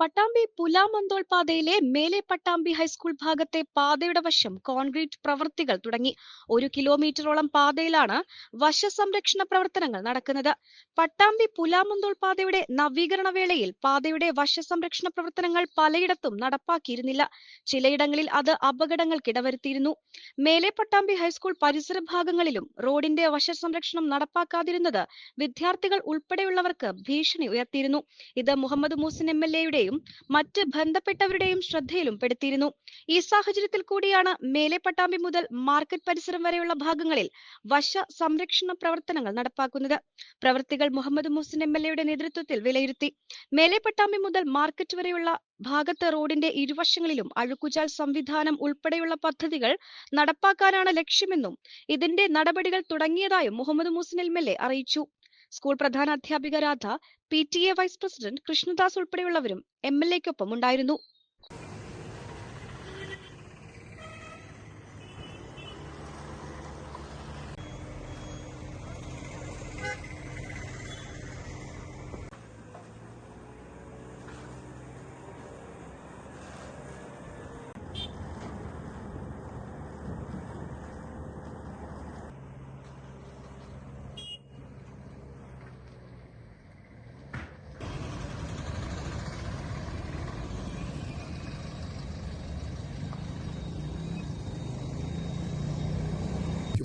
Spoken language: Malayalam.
പട്ടാമ്പി പുലാമന്തോൾ പാതയിലെ മേലെ പട്ടാമ്പി ഹൈസ്കൂൾ ഭാഗത്തെ പാതയുടെ വശം കോൺക്രീറ്റ് പ്രവൃത്തികൾ തുടങ്ങി. ഒരു കിലോമീറ്ററോളം പാതയിലാണ് വശസംരക്ഷണ പ്രവർത്തനങ്ങൾ നടക്കുന്നത്. പട്ടാമ്പി പുലാമന്തോൾ പാതയുടെ നവീകരണ വേളയിൽ പാതയുടെ വശസംരക്ഷണ പ്രവർത്തനങ്ങൾ പലയിടത്തും നടപ്പാക്കിയിരുന്നില്ല. ചിലയിടങ്ങളിൽ അത് അപകടങ്ങൾക്കിടവരുത്തിയിരുന്നു മേലെ പട്ടാമ്പി ഹൈസ്കൂൾ പരിസര ഭാഗങ്ങളിലും റോഡിന്റെ വശസംരക്ഷണം നടപ്പാക്കാതിരുന്നത് വിദ്യാർത്ഥികൾ ഉൾപ്പെടെയുള്ളവർക്ക് ഭീഷണി ഉയർത്തിയിരുന്നു. ഇത് മുഹമ്മദ് മൂസിൻ എം എൽ എയുടെയും മറ്റ് ബന്ധപ്പെട്ടവരുടെയും ശ്രദ്ധയിലും പെടുത്തിയിരുന്നു. ഈ സാഹചര്യത്തിൽ കൂടിയാണ് മേലെ പട്ടാമ്പി മുതൽ മാർക്കറ്റ് പരിസരം വരെയുള്ള ഭാഗങ്ങളിൽ വശ സംരക്ഷണ പ്രവർത്തനങ്ങൾ നടപ്പാക്കുന്നത്. പ്രവൃത്തികൾ മുഹമ്മദ് മുഹസിൻ എം എൽ എയുടെ നേതൃത്വത്തിൽ വിലയിരുത്തി. മേലെ പട്ടാമ്പി മുതൽ മാർക്കറ്റ് വരെയുള്ള ഭാഗത്ത് റോഡിന്റെ ഇരുവശങ്ങളിലും അഴുക്കുചാൽ സംവിധാനം ഉൾപ്പെടെയുള്ള പദ്ധതികൾ നടപ്പാക്കാനാണ് ലക്ഷ്യമെന്നും ഇതിന്റെ നടപടികൾ തുടങ്ങിയതായും Muhammad Muhsin M L A അറിയിച്ചു. സ്കൂൾ പ്രധാന അധ്യാപിക Radha P T A vice president Krishnadas ഉൾപ്പെടെയുള്ളവരും M L എക്കൊപ്പം ഉണ്ടായിരുന്നു.